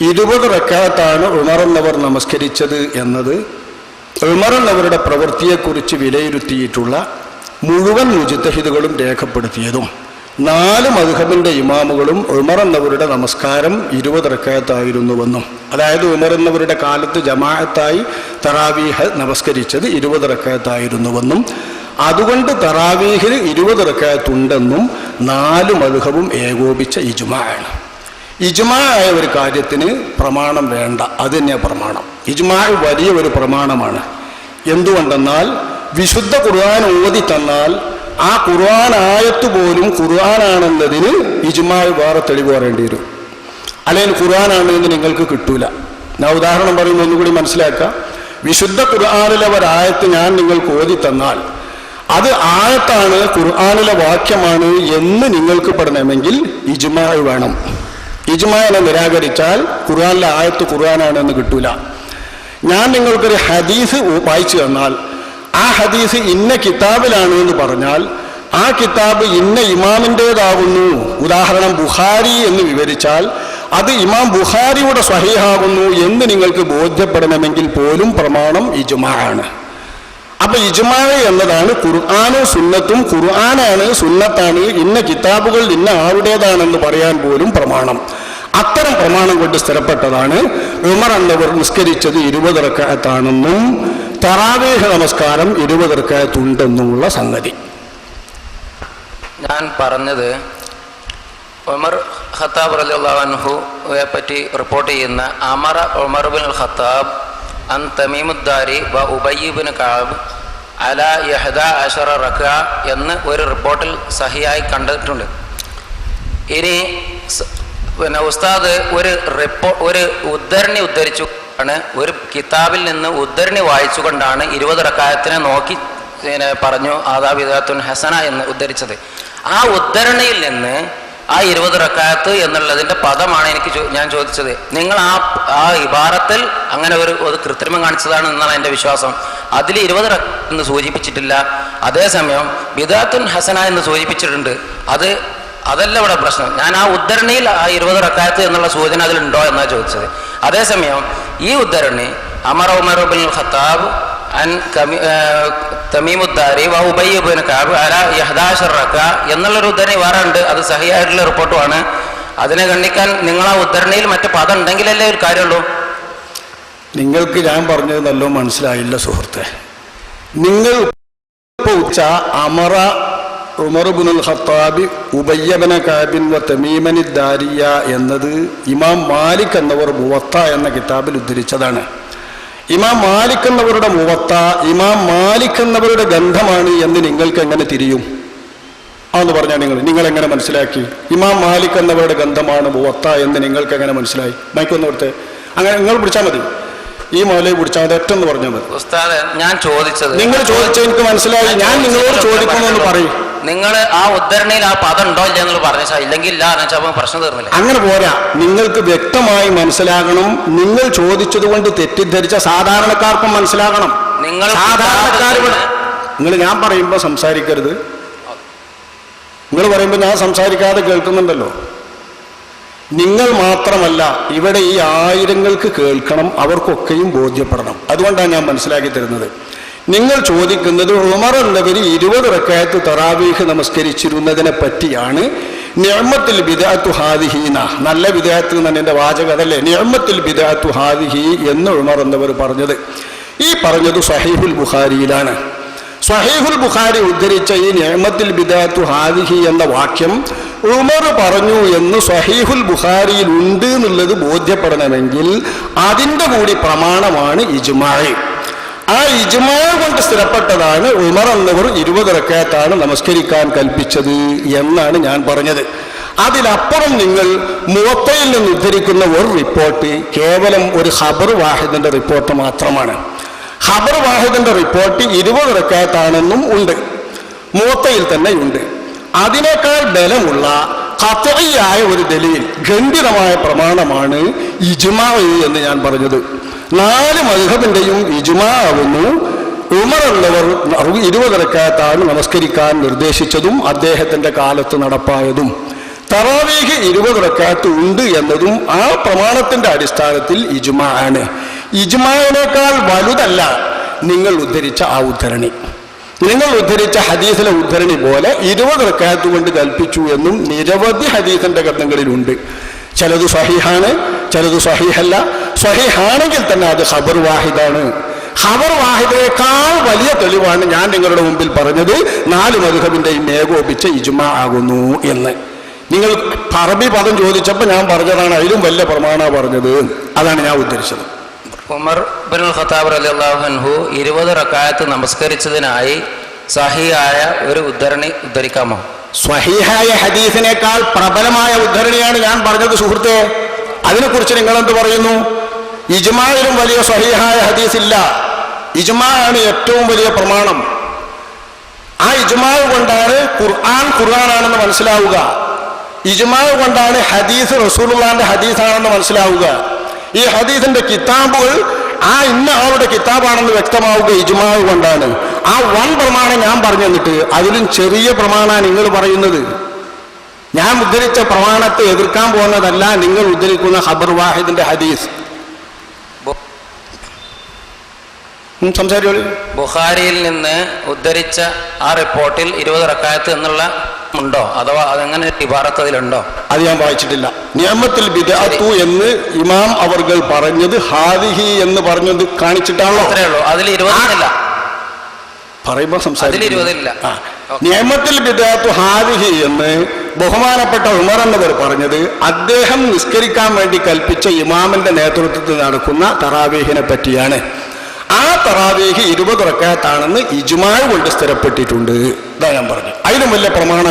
ഇരുപത് റക്കാത്താണ് ഉമറന്നവർ നമസ്കരിച്ചത് എന്നത്. ഉമറന്നവരുടെ പ്രവൃത്തിയെക്കുറിച്ച് വിലയിരുത്തിയിട്ടുള്ള മുഴുവൻ മുജിത്തഹിദുകളും രേഖപ്പെടുത്തിയതും നാല് മധുഹബിന്റെ ഇമാമുകളും ഉമറന്നവരുടെ നമസ്കാരം ഇരുപത് റക്കാത്തായിരുന്നുവെന്നും അതായത് ഉമർ എന്നവരുടെ കാലത്ത് ജമാഅത്തായി തറാവീഹ് നമസ്കരിച്ചത് ഇരുപത് റക്കാത്തായിരുന്നുവെന്നും അതുകൊണ്ട് തറാവീഹിൽ ഇരുപത് റക്കാത്തുണ്ടെന്നും നാല് മധുഹബും ഏകോപിച്ച ഇജുമാണ് ഇജ്മായ ഒരു കാര്യത്തിന് പ്രമാണം വേണ്ട. അത് തന്നെയാണ് പ്രമാണം. ഇജ്മായ വലിയ ഒരു പ്രമാണമാണ്. എന്തുകൊണ്ടെന്നാൽ വിശുദ്ധ ഖുർആൻ ഓതി തന്നാൽ ആ ഖുർആൻ ആയത്ത് പോലും ഖുർആനാണെന്നതിന് ഇജ്മായ വേറെ തെളിവ് പറയേണ്ടി വരും. അല്ലെങ്കിൽ ഖുർആനാണെന്ന് നിങ്ങൾക്ക് കിട്ടൂല. ഞാൻ ഉദാഹരണം പറയുമ്പോൾ ഒന്നുകൂടി മനസ്സിലാക്കാം. വിശുദ്ധ ഖുർആാനിലെ ഒരായത്ത് ഞാൻ നിങ്ങൾക്ക് ഓതി തന്നാൽ അത് ആയത്താണ് ഖുർആാനിലെ വാക്യമാണ് എന്ന് നിങ്ങൾക്ക് പഠനമെങ്കിൽ ഇജ്മായ വേണം. ഇജ്മാനെ നിരാകരിച്ചാൽ ഖുർആാനിലെ ആയത്ത് ഖുർആനാണെന്ന് കിട്ടൂല. ഞാൻ നിങ്ങൾക്കൊരു ഹദീസ് വായിച്ചു തന്നാൽ ആ ഹദീസ് ഇന്ന കിതാബിലാണ് എന്ന് പറഞ്ഞാൽ ആ കിതാബ് ഇന്ന ഇമാമിന്റേതാകുന്നു ഉദാഹരണം ബുഹാരി എന്ന് വിവരിച്ചാൽ അത് ഇമാം ബുഹാരിയുടെ സ്വഹീഹാകുന്നു എന്ന് നിങ്ങൾക്ക് ബോധ്യപ്പെടണമെങ്കിൽ പോലും പ്രമാണം ഇജ്മാ ആണ്. അപ്പൊ ഇജ്മാ എന്നതാണ് ഖുർആാനും സുന്നത്തും ഖുർആനാണ് സുന്നത്താണ് ഇന്ന കിതാബുകൾ ഇന്ന ആരുടേതാണെന്ന് പറയാൻ പോലും പ്രമാണം. അത്തരം പ്രമാണം കൊണ്ട് സ്ഥിരപ്പെട്ടതാണ് ഉമർ എന്നവർ നിസ്കരിച്ചത് ഇരുപത് റക്കായത്താണെന്നും തറാവേഹ നമസ്കാരം ഇരുപത് റക്കായത്തുണ്ടെന്നുമുള്ള സംഗതി. ഞാൻ പറഞ്ഞത് ഉമർ ഖത്താബ് റലിയുള്ളാഹുയെ പറ്റി റിപ്പോർട്ട് ചെയ്യുന്ന അമറ ഉമർ ബിൻ ഖത്താബ് അൻ തമീമുദ്ദാരി വ ഉബയ്യബിൻ കാബ് അല യഹദ അഷറ റക്ക എന്ന് ഒരു റിപ്പോർട്ടിൽ സഹിയായി കണ്ടിട്ടുണ്ട്. ഇനി പിന്നെ ഉസ്താദ് ഒരു റിപ്പോ ഒരു ഉദ്ധരണി ഉദ്ധരിച്ചു ആണ് ഒരു കിതാബിൽ നിന്ന് ഉദ്ധരണി വായിച്ചുകൊണ്ടാണ് ഇരുപത് റക്കായത്തിനെ നോക്കി പിന്നെ പറഞ്ഞു ആദാബിദാത്തുൻ ഹസന എന്ന് ഉദ്ധരിച്ചത്. ആ ഉദ്ധരണിയിൽ നിന്ന് ആ ഇരുപത് റക്കായത്ത് എന്നുള്ളതിന്റെ പദമാണ് എനിക്ക് ഞാൻ ചോദിച്ചത്. നിങ്ങൾ ആ ആ ഇബാറത്തിൽ അങ്ങനെ ഒരു കൃത്രിമം കാണിച്ചതാണ് എന്നാണ് എന്റെ വിശ്വാസം. അതിൽ ഇരുപത് എന്ന് സൂചിപ്പിച്ചിട്ടില്ല. അതേസമയം ബിദാത്തുൻ ഹസന എന്ന് സൂചിപ്പിച്ചിട്ടുണ്ട്. അത് അതല്ല ഇവിടെ പ്രശ്നം. ഞാൻ ആ ഉദ്ധരണിയിൽ ആ ഇരുപത് റക്കായത്ത് എന്നുള്ള സൂചന അതിലുണ്ടോ എന്നാണ് ചോദിച്ചത്. അതേസമയം ഈ ഉദ്ധരണി അമർ ഉമർ ബിൻ ഖത്താബ് അൻ തമീമുദ്ദാരി വ ഉബയ്യ ബിൻ കാബ് അല എന്നുള്ളൊരു ഉദ്ധരണി വേറെ ഉണ്ട് അത് സഹിയായിട്ടുള്ള റിപ്പോർട്ടുമാണ്. അതിനെ ഖണ്ഡിക്കാൻ നിങ്ങൾ ആ ഉദ്ധരണിയിൽ മറ്റു പദം ഉണ്ടെങ്കിലല്ലേ ഒരു കാര്യമുള്ളൂ. നിങ്ങൾക്ക് ഞാൻ പറഞ്ഞത് നല്ല മനസ്സിലായില്ല സുഹൃത്തെ. നിങ്ങൾ ഉച്ച അമറ ഖത്താബി എന്നത് ഇമാം മാലിക് എന്നവർ മുവത്ത എന്ന കിതാബിൽ ഉദ്ധരിച്ചതാണ്. ഇമാം മാലിക് എന്നവരുടെ മുവത്ത ഇമാം മാലിക് എന്നവരുടെ ഗന്ധമാണ് എന്ന് നിങ്ങൾക്ക് എങ്ങനെ തിരിയും? അതെന്ന് പറഞ്ഞാൽ നിങ്ങൾ നിങ്ങൾ എങ്ങനെ മനസ്സിലാക്കി? ഇമാം മാലിക് എന്നവരുടെ ഗന്ധമാണ് മുവത്ത എന്ന് നിങ്ങൾക്ക് എങ്ങനെ മനസ്സിലായി? മൈക്കൊന്ന് കൊടുത്ത്. അങ്ങനെ നിങ്ങൾ പിടിച്ചാൽ മതി. ഈ മൗലയെ പിടിച്ചാൽ മതി ഒറ്റൊന്ന് പറഞ്ഞാൽ മതി. ഞാൻ ചോദിച്ചത് നിങ്ങൾ ചോദിച്ചത് എനിക്ക് മനസ്സിലായി. ഞാൻ നിങ്ങളോട് ചോദിക്കണമെന്ന് പറയും. നിങ്ങൾ ആ ഉദ്ധരണിയിൽ ആ പദം ഉണ്ടോ ഇല്ല എന്നുള്ളത് പറഞ്ഞു ഇല്ലെങ്കിൽ ഇല്ല എന്ന് വെച്ചാൽ പ്രശ്നം തീർന്നില്ല. അങ്ങനെ പോരാ. നിങ്ങൾക്ക് വ്യക്തമായി മനസ്സിലാകണം. നിങ്ങൾ ചോദിച്ചത് കൊണ്ട് തെറ്റിദ്ധരിച്ച സാധാരണക്കാർക്കും മനസ്സിലാകണം. നിങ്ങൾ സാധാരണക്കാർ നിങ്ങൾ ഞാൻ പറയുമ്പോൾ സംസാരിക്കരുത്. നിങ്ങൾ പറയുമ്പോൾ ഞാൻ സംസാരിക്കാതെ കേൾക്കുന്നുണ്ടല്ലോ. നിങ്ങൾ മാത്രമല്ല ഇവിടെ ഈ ആയിരങ്ങൾക്ക് കേൾക്കണം അവർക്കൊക്കെയും ബോധ്യപ്പെടണം. അതുകൊണ്ടാണ് ഞാൻ മനസ്സിലാക്കി തരുന്നത്. നിങ്ങൾ ചോദിക്കുന്നത് ഉമർ ഇരുപത് റക്കായത്ത് തറാവീഹ് നമസ്കരിച്ചിരുന്നതിനെ പറ്റിയാണ്. നിയമത്തിൽ ബിദാത്തു ഹാദിഹീന നല്ല വിദേഹത്ത് തന്നെ എന്റെ വാചകം അതല്ലേ? നിയമത്തിൽ ബിദാത്തു ഹാദിഹി എന്ന് ഉമർ എന്നവർ പറഞ്ഞത്. ഈ പറഞ്ഞത് സഹീഹുൽ ബുഖാരിയിലാണ്. സഹീഹുൽ ബുഖാരി ഉദ്ധരിച്ച ഈ നിയമത്തിൽ ബിദാത്തു ഹാദിഹി എന്ന വാക്യം ഉമർ പറഞ്ഞു എന്ന് സഹീഹുൽ ബുഖാരിയിൽ ഉണ്ട് എന്നുള്ളത് ബോധ്യപ്പെടണമെങ്കിൽ അതിന്റെ കൂടി പ്രമാണമാണ് ഇജ്മായി ആ ഇജ്മാ കൊണ്ട് സ്ഥിരപ്പെട്ടതാണ് ഉമർ എന്നവർ ഇരുപത് റക്കാത്താണ് നമസ്കരിക്കാൻ കൽപ്പിച്ചത് എന്നാണ് ഞാൻ പറഞ്ഞത്. അതിലപ്പുറം നിങ്ങൾ മുവത്തയിൽ നിന്ന് ഉദ്ധരിക്കുന്ന ഒരു റിപ്പോർട്ട് കേവലം ഒരു ഹബർ വാഹിദിന്റെ റിപ്പോർട്ട് മാത്രമാണ്. ഹബർ വാഹിദിന്റെ റിപ്പോർട്ട് ഇരുപത് റക്കാത്താണെന്നും ഉണ്ട്. മൂത്തയിൽ തന്നെയുണ്ട് അതിനേക്കാൾ ബലമുള്ള കത്തയായ ഒരു ദലീൽ ഗംഭീരമായ പ്രമാണമാണ് ഇജ്മാവ് എന്ന് ഞാൻ പറഞ്ഞത്. നാല് മധുഹബിന്റെയും ഇജുമാവുന്നു. ഉമർ എന്നവർ ഇരുപത് റക്കാത്താണ് നമസ്കരിക്കാൻ നിർദ്ദേശിച്ചതും അദ്ദേഹത്തിന്റെ കാലത്ത് നടപ്പായതും. തറാവീഹ് ഇരുപത് റക്കാത്ത് ഉണ്ട് എന്നതും ആ പ്രമാണത്തിന്റെ അടിസ്ഥാനത്തിൽ ഇജുമ ആണ്. ഇജുമാനേക്കാൾ വലുതല്ല നിങ്ങൾ ഉദ്ധരിച്ച ആ ഉദ്ധരണി. നിങ്ങൾ ഉദ്ധരിച്ച ഹദീസിലെ ഉദ്ധരണി പോലെ ഇരുപത് റക്കാത്ത് കൊണ്ട് കൽപ്പിച്ചു എന്നും നിരവധി ഹദീസിന്റെ ഗ്രന്ഥങ്ങളിലുണ്ട്. ചിലത് സഹിഹാണ് ചിലത് സ്വഹീഹല്ല സ്വഹീഹാണെങ്കിൽ തന്നെ അത് ഖബർ വാഹിദാണ്. ഖബർ വാഹിദേക്കാൾ വലിയ തെളിവാണ് ഞാൻ നിങ്ങളുടെ മുമ്പിൽ പറഞ്ഞത്. നാല് മധുഹബിന്റെയും ഏകോപിച്ച ഇജുമ ആകുന്നു എന്ന്. നിങ്ങൾ അറബി പദം ചോദിച്ചപ്പോൾ ഞാൻ പറഞ്ഞതാണ് അതിലും വലിയ പ്രമാണ പറഞ്ഞത്. അതാണ് ഞാൻ ഉദ്ധരിച്ചത് ഉമർ ബിൻ ഖത്താബ് അലി അൻഹു ഇരുപത് റക്കായത്ത് നമസ്കരിച്ചതിനായി സഹിയായ ഒരു ഉദ്ധരണി ഉദ്ധരിക്കാമോ? സ്വഹീഹായ ഹദീസിനേക്കാൾ പ്രബലമായ ഉദ്ധരണിയാണ് ഞാൻ പറഞ്ഞത് സുഹൃത്തെ. അതിനെക്കുറിച്ച് നിങ്ങൾ എന്ത് പറയുന്നു? ഇജ്മായിലും വലിയ സഹിഹായ ഹദീസ് ഇല്ല ആണ് ഏറ്റവും വലിയ പ്രമാണം. ആ ഇജ്മാവ് കൊണ്ടാണ് ഖുർആൻ ഖുർആനാണെന്ന് മനസ്സിലാവുക. ഇജ്മാവ് കൊണ്ടാണ് ഹദീസ് റസൂലുള്ളാന്റെ ഹദീസാണെന്ന് മനസ്സിലാവുക. ഈ ഹദീസിന്റെ കിതാബുകൾ ആ ഇന്ന ആളുടെ കിതാബാണെന്ന് വ്യക്തമാവുക ഇജ്മാവ് കൊണ്ടാണ്. ആ വൺ പ്രമാണം ഞാൻ പറഞ്ഞു തന്നിട്ട് അതിലും ചെറിയ പ്രമാണമാണ് നിങ്ങൾ പറയുന്നത്. ഞാൻ ഉദ്ധരിച്ച പ്രമാണത്തെ എതിർക്കാൻ പോകുന്നതല്ല നിങ്ങൾ ഉദ്ധരിക്കുന്ന ഹബർ വാഹിദിന്റെ ഹദീസ്. സംസാരിച്ചോളൂ ബുഖാരിയിൽ നിന്ന് ഉദ്ധരിച്ച ആ റിപ്പോർട്ടിൽ ഇരുപത് റക്കായത്ത് എന്നുള്ള ഉണ്ടോ? അഥവാ അതെങ്ങനെ ഇബാറത്ത് അതിലുണ്ടോ അത് ഞാൻ വായിച്ചിട്ടില്ല. നിയമത്തിൽ ബിദഅത്തു എന്ന് ഇമാം അവർകൾ പറഞ്ഞത് ഹാദിഹി എന്ന് പറഞ്ഞത് കാണിച്ചിട്ടാണോ? അത്രേ ഉള്ളൂ. അതിൽ ഇരുപതില്ല പറയുമ്പോൾ ആ. നിയമത്തിൽ ബിദഅത്തു ഹാദിഹി എന്ന് ബഹുമാനപ്പെട്ട ഉമർ എന്നവർ പറഞ്ഞത് അദ്ദേഹം നിസ്കരിക്കാൻ വേണ്ടി കൽപ്പിച്ച ഇമാമിന്റെ നേതൃത്വത്തിൽ നടക്കുന്ന തറാവീഹിനെ പറ്റിയാണ്. ആ തറാവേഹി ഇരുപത് റക്കാത്താണെന്ന് ഇജ്മാ കൊണ്ട് സ്ഥിരപ്പെട്ടിട്ടുണ്ട്. ഇതാ ഞാൻ പറഞ്ഞു. അതിലും വലിയ പ്രമാണം